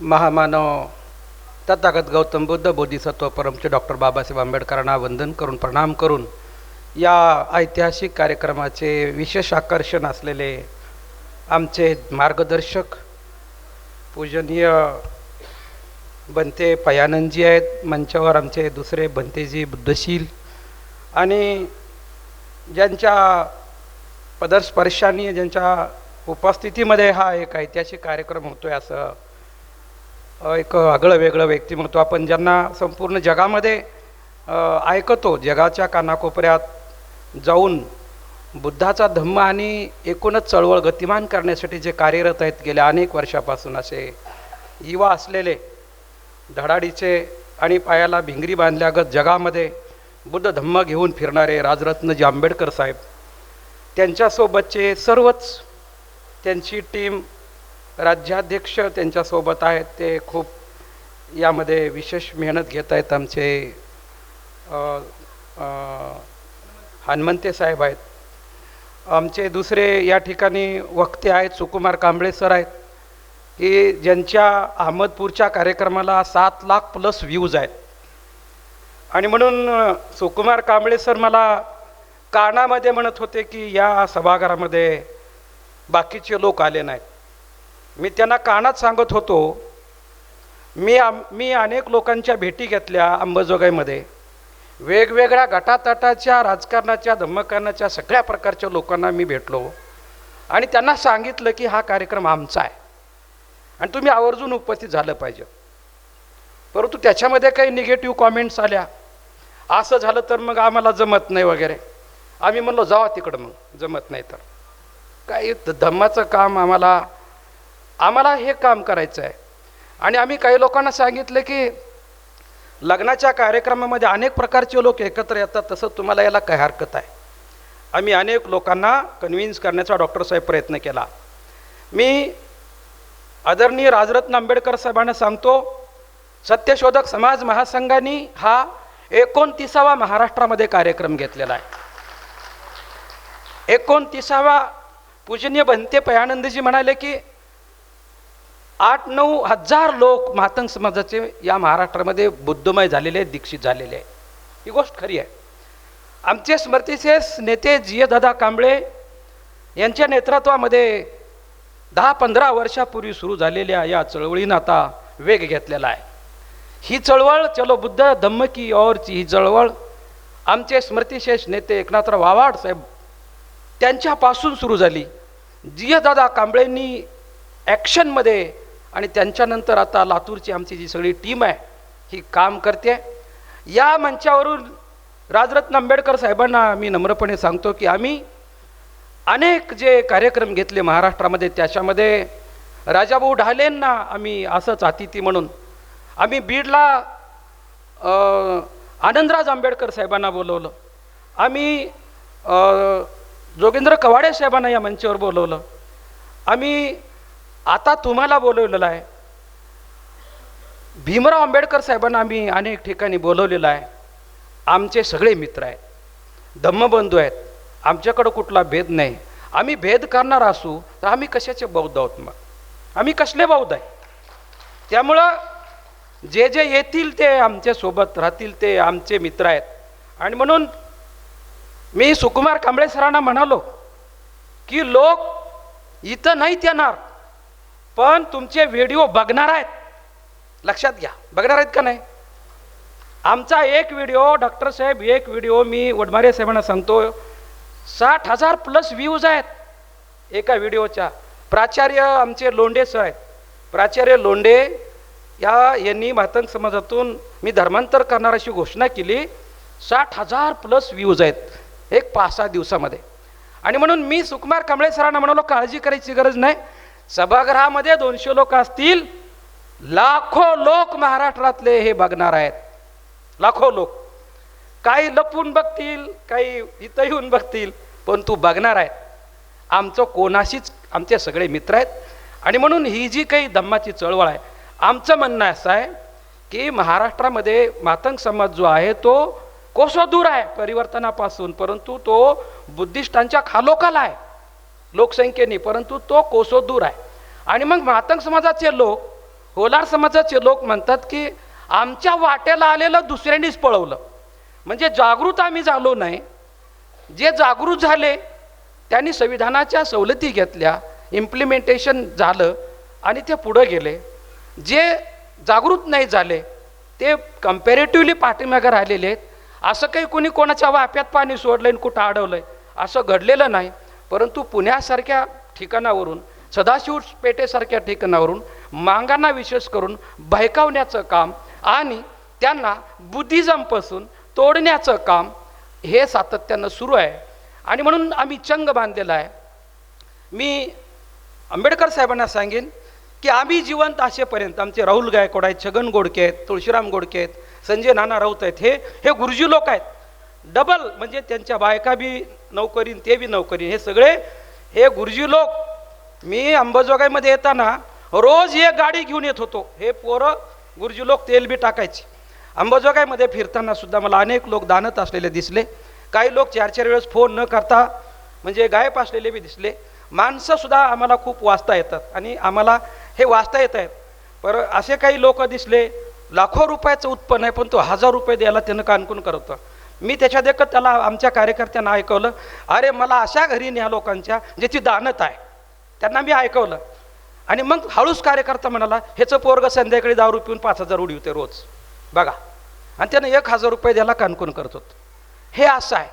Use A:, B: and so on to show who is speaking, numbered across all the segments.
A: महामानव तथागत गौतम बुद्ध बोधिसत्व परमचे डॉक्टर बाबासाहेब आंबेडकरांना वंदन करून प्रणाम करून या ऐतिहासिक कार्यक्रमाचे विशेष आकर्षण असलेले आमचे मार्गदर्शक पूजनीय बनते पयानंदजी आहेत. मंचावर आमचे दुसरे बनतेजी बुद्धशील आणि ज्यांच्या पदस्पर्शाने ज्यांच्या उपस्थितीमध्ये हा एक ऐतिहासिक कार्यक्रम होतो आहे असं एक आगळं वेगळं व्यक्तिमत्व आपण ज्यांना संपूर्ण जगामध्ये ऐकतो जगाच्या कानाकोपऱ्यात जाऊन बुद्धाचा धम्म आणि एकूणच चळवळ गतिमान करण्यासाठी जे कार्यरत आहेत गेल्या अनेक वर्षापासून असे युवा असलेले धडाडीचे आणि पायाला भिंगरी बांधल्यागत जगामध्ये बुद्ध धम्म घेऊन फिरणारे राजरत्नजी आंबेडकर साहेब त्यांच्यासोबतचे सर्वच त्यांची टीम राज्याध्यक्ष त्यांच्यासोबत आहेत ते खूप यामध्ये विशेष मेहनत घेत आहेत आमचे हनुमंते साहेब आहेत. आमचे दुसरे या ठिकाणी वक्ते आहेत सुकुमार कांबळे सर आहेत की ज्यांच्या अहमदपूरच्या कार्यक्रमाला सात लाख प्लस व्ह्यूज आहेत. आणि म्हणून सुकुमार कांबळे सर मला कानामध्ये म्हणत होते की या सभागृहामध्ये बाकीचे लोक आले नाहीत. मी त्यांना कानात सांगत होतो मी आम मी अनेक लोकांच्या भेटी घेतल्या अंबाजोगाईमध्ये. वेगवेगळ्या गटातटाच्या राजकारणाच्या धम्मकारणाच्या सगळ्या प्रकारच्या लोकांना मी भेटलो. आणि त्यांना सांगितलं की हा कार्यक्रम आमचा आहे. आणि तुम्ही आवर्जून उपस्थित झालं पाहिजे. परंतु त्याच्यामध्ये काही निगेटिव्ह कॉमेंट्स आल्या. असं झालं तर मग आम्हाला जमत नाही वगैरे. आम्ही म्हणलो जावा तिकडं मग जमत नाही तर. काही धम्माचं काम आम्हाला आम्हाला हे काम करायचं आहे. आणि आम्ही काही लोकांना सांगितलं की लग्नाच्या कार्यक्रमामध्ये अनेक प्रकारचे लोक एकत्र येतात तसं तुम्हाला याला काही हरकत आहे. आम्ही अनेक लोकांना कन्व्हिन्स करण्याचा डॉक्टर साहेब प्रयत्न केला. मी आदरणीय राजरत्न आंबेडकर साहेबांना सांगतो सत्यशोधक समाज महासंघाने हा एकोणतीसावा महाराष्ट्रामध्ये कार्यक्रम घेतलेला आहे. एकोणतीसावा पूजनीय भंते पयानंदजी म्हणाले की आठ नऊ हजार लोक महातंग समाजाचे या महाराष्ट्रामध्ये बुद्धमय झालेले दीक्षित झालेले आहे ही गोष्ट खरी आहे. आमचे स्मृतीचे नेते जिय दादा कांबळे यांच्या नेतृत्वामध्ये दहा पंधरा वर्षापूर्वी सुरू झालेल्या या चळवळीनं आता वेग घेतलेला आहे. ही चळवळ चलो बुद्ध धम्म की औरची ही चळवळ आमचे स्मृतिशेष नेते एकनाथराव आव्हाड साहेब त्यांच्यापासून सुरू झाली. जियदादा कांबळेंनी ॲक्शनमध्ये आणि त्यांच्यानंतर आता लातूरची आमची जी सगळी टीम आहे ही काम करते. या मंचावरून राजरत्न आंबेडकर साहेबांना मी नम्रपणे सांगतो की आम्ही अनेक जे कार्यक्रम घेतले महाराष्ट्रामध्ये त्याच्यामध्ये राजाभाऊ ढालेंना आम्ही असंच अतिथी म्हणून आम्ही बीडला आनंदराज आंबेडकर साहेबांना बोलवलं. आम्ही जोगेंद्र कवाडे साहेबांना या मंचावर बोलवलं. आम्ही आता तुम्हाला बोलवलेलं आहे. भीमराव आंबेडकर साहेबांना आम्ही अनेक ठिकाणी बोलवलेलं आहे. आमचे सगळे मित्र आहेत. धम्मबंधू आहेत. आमच्याकडं कुठला भेद नाही. आम्ही भेद करणार असू तर आम्ही कशाचे बौद्ध आहोत मग? आम्ही कसले बौद्ध आहे? त्यामुळं जे जे येतील ते आमच्यासोबत राहतील ते आमचे मित्र आहेत. आणि म्हणून मी सुकुमार कांबळे सरांना म्हणालो की लोक इथं नाहीत येणार. पण तुमचे व्हिडिओ बघणार आहेत. लक्षात घ्या. बघणार आहेत का नाही? आमचा एक व्हिडिओ डॉक्टर साहेब एक व्हिडिओ मी वडमारे साहेबांना सांगतो. साठ हजार प्लस व्ह्यूज आहेत एका व्हिडिओच्या. प्राचार्य आमचे लोंडे सर आहेत. प्राचार्य लोंडे या यांनी मातंग समाजातून मी धर्मांतर करणार अशी घोषणा केली. साठ हजार प्लस व्ह्यूज आहेत एक पाच सहा दिवसामध्ये. आणि म्हणून मी सुकुमार कांबळे सरांना म्हणालो काळजी करायची गरज नाही. सभागृहामध्ये दोनशे लोक असतील लाखो लोक महाराष्ट्रातले हे बघणार आहेत. लाखो लोक. काही लपून बघतील काही इथं येऊन बघतील पण तू बघणार आहे. आमचं कोणाशीच आमचे सगळे मित्र आहेत. आणि म्हणून ही जी काही धम्माची चळवळ आहे आमचं म्हणणं असं आहे की महाराष्ट्रामध्ये मातंग समाज जो आहे तो कोसो दूर आहे परिवर्तनापासून परंतु तो बुद्धिस्टांच्या खालोखाल आहे. लोकसंख्येने परंतु तो कोसो दूर आहे. आणि मग मातंग समाजाचे लोक होलार समाजाचे लोक म्हणतात की आमच्या वाट्याला आलेलं दुसऱ्यांनीच पळवलं. म्हणजे जागृत आम्ही झालो नाही. जे जागृत झाले त्यांनी संविधानाच्या सवलती घेतल्या इम्प्लिमेंटेशन झालं आणि ते पुढं गेले. जे जागृत नाही झाले ते कम्पॅरेटिव्हली पाठीमागे राहिलेले आहेत. असं काही कोणी कोणाच्या वाप्यात पाणी सोडलं आणि कुठं अडवलं आहे असं घडलेलं नाही. परंतु पुण्यासारख्या ठिकाणावरून सदाशिव पेठेसारख्या ठिकाणावरून मांगांना विशेष करून बहकावण्याचं काम आणि त्यांना बुद्धिझमपासून तोडण्याचं काम हे सातत्यानं सुरू आहे. आणि म्हणून आम्ही चंग बांधलेला आहे. मी आंबेडकर साहेबांना सांगेन की आम्ही जिवंत असेपर्यंत आमचे राहुल गायकवाड आहेत छगन गोडके आहेत तुळशीराम गोडके आहेत संजय नाना राऊत आहेत हे हे गुरुजी लोक आहेत. डबल म्हणजे त्यांच्या बायका बी नोकरीन ते बी नौकरीन. हे सगळे हे गुरुजी लोक मी अंबाजोगाईमध्ये येताना रोज एक गाडी घेऊन येत होतो. हे पोरं गुरुजी लोक तेल बी टाकायचे. अंबाजोगाईमध्ये फिरताना सुद्धा मला अनेक लोक दानत असलेले दिसले. काही लोक चार चार वेळेस फोन न करता म्हणजे गायब असलेले बी दिसले. माणसंसुद्धा आम्हाला खूप वाचता येतात आणि आम्हाला हे वाचता येत आहेत. पर असे काही लोक दिसले लाखो रुपयाचं उत्पन्न आहे पण तो हजार रुपये द्यायला त्यानं कानकून करतं मी त्याच्या देखत त्याला आमच्या कार्यकर्त्यांना ऐकवलं अरे मला अशा घरी न्या लोकांच्या ज्याची दानत आहे. त्यांना मी ऐकवलं. आणि मग हळूच कार्यकर्ता म्हणाला ह्याचं पोरग संध्याकाळी दारू पिऊन पाच हजार उडवते रोज. बघा. आणि त्यानं एक हजार रुपये द्यायला कानकून करत हे असं आहे.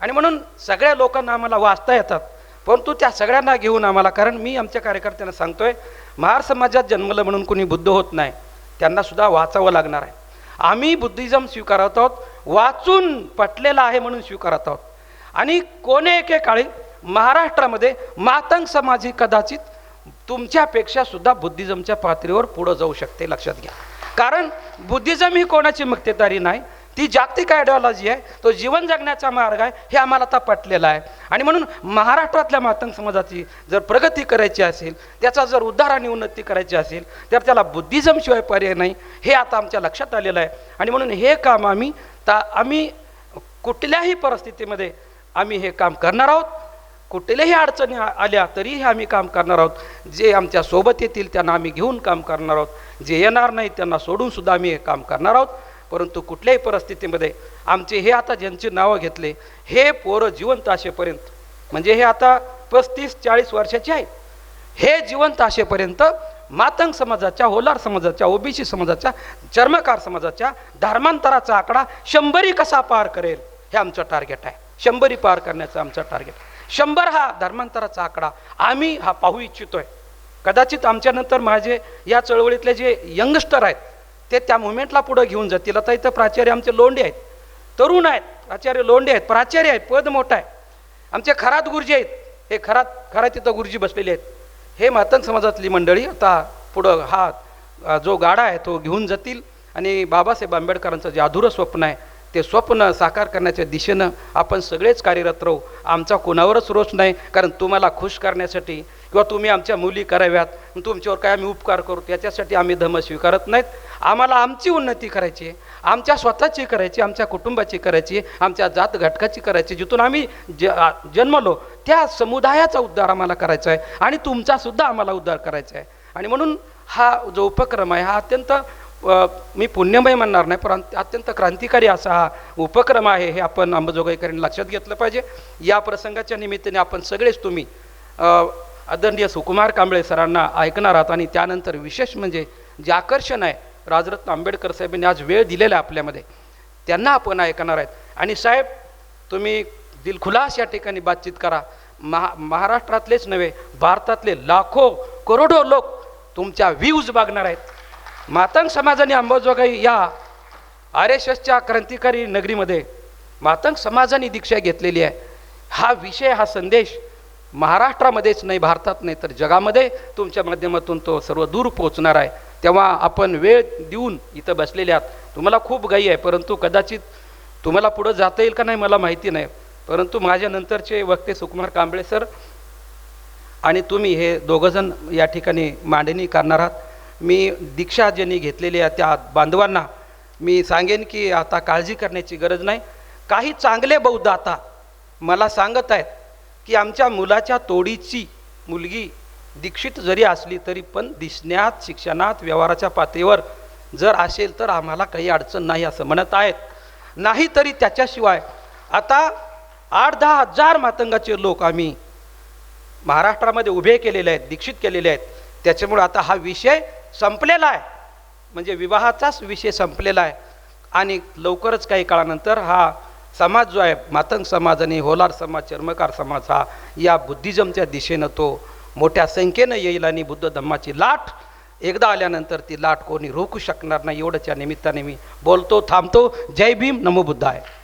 A: आणि म्हणून सगळ्या लोकांना आम्हाला वाचता येतात परंतु त्या सगळ्यांना घेऊन आम्हाला कारण मी आमच्या कार्यकर्त्यांना सांगतोय महार समाजात जन्मलं म्हणून कोणी बुद्ध होत नाही त्यांना सुद्धा वाचावं लागणार आहे. आम्ही बुद्धिझम स्वीकारत आहोत वाचून पटलेला आहे म्हणून स्वीकारत आहोत. आणि कोणे एकेकाळी महाराष्ट्रामध्ये मातंग समाज ही कदाचित तुमच्यापेक्षा सुद्धा बुद्धिझमच्या पातळीवर पुढं जाऊ शकते लक्षात घ्या. कारण बुद्धिझम ही कोणाची मक्तेदारी नाही ती जागतिक आयडिओलॉजी आहे तो जीवन जगण्याचा मार्ग आहे हे आम्हाला आता पटलेला आहे. आणि म्हणून महाराष्ट्रातल्या मातंग समाजाची जर प्रगती करायची असेल त्याचा जर उद्धार आणि उन्नती करायची असेल तर त्याला बुद्धिझमशिवाय पर्याय नाही हे आता आमच्या लक्षात आलेलं आहे. आणि म्हणून हे काम आम्ही तर आम्ही कुठल्याही परिस्थितीमध्ये आम्ही हे काम करणार आहोत. कुठल्याही अडचणी आल्या तरीही आम्ही काम करणार आहोत. जे आमच्यासोबत येतील त्यांना आम्ही घेऊन काम करणार आहोत. जे येणार नाही त्यांना सोडूनसुद्धा आम्ही हे काम करणार आहोत. परंतु कुठल्याही परिस्थितीमध्ये आमचे हे आता ज्यांची नावं घेतले हे पोरं जिवंत असेपर्यंत म्हणजे हे आता पस्तीस चाळीस वर्षाचे आहे हे जिवंत असेपर्यंत मातंग समाजाच्या होलार समाजाच्या ओबीसी समाजाच्या चर्मकार समाजाच्या धर्मांतराचा आकडा शंभरी कसा पार करेल हे आमचं टार्गेट आहे. शंभरी पार करण्याचं आमचं टार्गेट शंभर हा धर्मांतराचा आकडा. आम्ही हा पाहू इच्छितोय. कदाचित आमच्यानंतर माझे या चळवळीतले जे यंगस्टर आहेत ते त्या मुवमेंटला पुढे घेऊन जातील. आता इथं प्राचार्य आमचे लोंढे आहेत. तरुण आहेत. प्राचार्य लोंढे आहेत. प्राचार्य आहेत. पद मोठं आहे. आमचे खरात गुरुजी आहेत. हे खरात खरात तिथं गुरुजी बसलेले आहेत. हे मातंग समाजातली मंडळी आता पुढं हा जो गाडा आहे तो घेऊन जातील. आणि बाबासाहेब आंबेडकरांचं जे अधुरं स्वप्न आहे ते स्वप्न साकार करण्याच्या दिशेनं आपण सगळेच कार्यरत राहू. आमचा कोणावरच रोष नाही कारण तुम्हाला खुश करण्यासाठी किंवा तुम्ही आमच्या मुली कराव्यात तुमच्यावर काय आम्ही उपकार करू त्याच्यासाठी आम्ही धम स्वीकारत नाहीत. आम्हाला आमची उन्नती करायची आहे. आमच्या स्वतःची करायची आमच्या कुटुंबाची करायची आमच्या जात घटकाची करायची जिथून आम्ही ज जन्मलो त्या समुदायाचा उद्धार आम्हाला करायचा आहे आणि तुमचासुद्धा आम्हाला उद्धार करायचा आहे. आणि म्हणून हा जो उपक्रम आहे हा अत्यंत मी पुण्यमय म्हणणार नाही परंतु अत्यंत क्रांतिकारी असा हा उपक्रम आहे हे आपण अंबजोगाईकरांनी लक्षात घेतलं पाहिजे. या प्रसंगाच्या निमित्ताने आपण सगळेच तुम्ही आदरणीय सुकुमार कांबळे सरांना ऐकणार आहात आणि त्यानंतर विशेष म्हणजे जे आकर्षण आहे राजरत्न आंबेडकर साहेबांनी आज वेळ दिलेला आहे आपल्यामध्ये. त्यांना आपण ऐकणार आहेत. आणि साहेब तुम्ही दिलखुलास या ठिकाणी बातचीत करा. महा महाराष्ट्रातलेच नव्हे भारतातले लाखो करोडो लोक तुमच्या व्ह्यूज मागणार आहेत. मातंग समाजाने अंबाजोगाई या आर एस एसच्या क्रांतिकारी नगरीमध्ये मातंग समाजाने दीक्षा घेतलेली आहे. हा विषय हा संदेश महाराष्ट्रामध्येच नाही भारतात नाही तर जगामध्ये तुमच्या माध्यमातून तो सर्व दूर पोहोचणार आहे. तेव्हा आपण वेळ देऊन इथं बसलेले आहात. तुम्हाला खूप गाई आहे परंतु कदाचित तुम्हाला पुढं जाता येईल का नाही मला माहिती नाही. परंतु माझ्या नंतरचे वक्ते सुकुमार कांबळे सर आणि तुम्ही हे दोघंजण या ठिकाणी मांडणी करणार आहात. मी दीक्षा ज्यांनी घेतलेली आहे त्या बांधवांना मी सांगेन की आता काळजी करण्याची गरज नाही. काही चांगले बौद्ध आता मला सांगत आहेत की आमच्या मुलाच्या तोडीची मुलगी दीक्षित जरी असली तरी पण दिसण्यात शिक्षणात व्यवहाराच्या पातळीवर जर असेल तर आम्हाला काही अडचण नाही असं म्हणत आहेत. नाही तरी त्याच्याशिवाय आता आठ दहा हजार मातंगाचे लोक आम्ही महाराष्ट्रामध्ये उभे केलेले आहेत दीक्षित केलेले आहेत. त्याच्यामुळे आता हा विषय संपलेला आहे. म्हणजे विवाहाचाच विषय संपलेला आहे. आणि लवकरच काही काळानंतर हा समाज जो आहे मातंग समाज आणि होलार समाज चर्मकार समाज हा या बुद्धिजमच्या दिशेनं तो मोठ्या संख्येनं येईल आणि बुद्ध धम्माची लाट एकदा आल्यानंतर ती लाट कोणी रोखू शकणार नाही. एवढंच या निमित्ताने मी बोलतो थांबतो. जय भीम नमो बुद्धाय.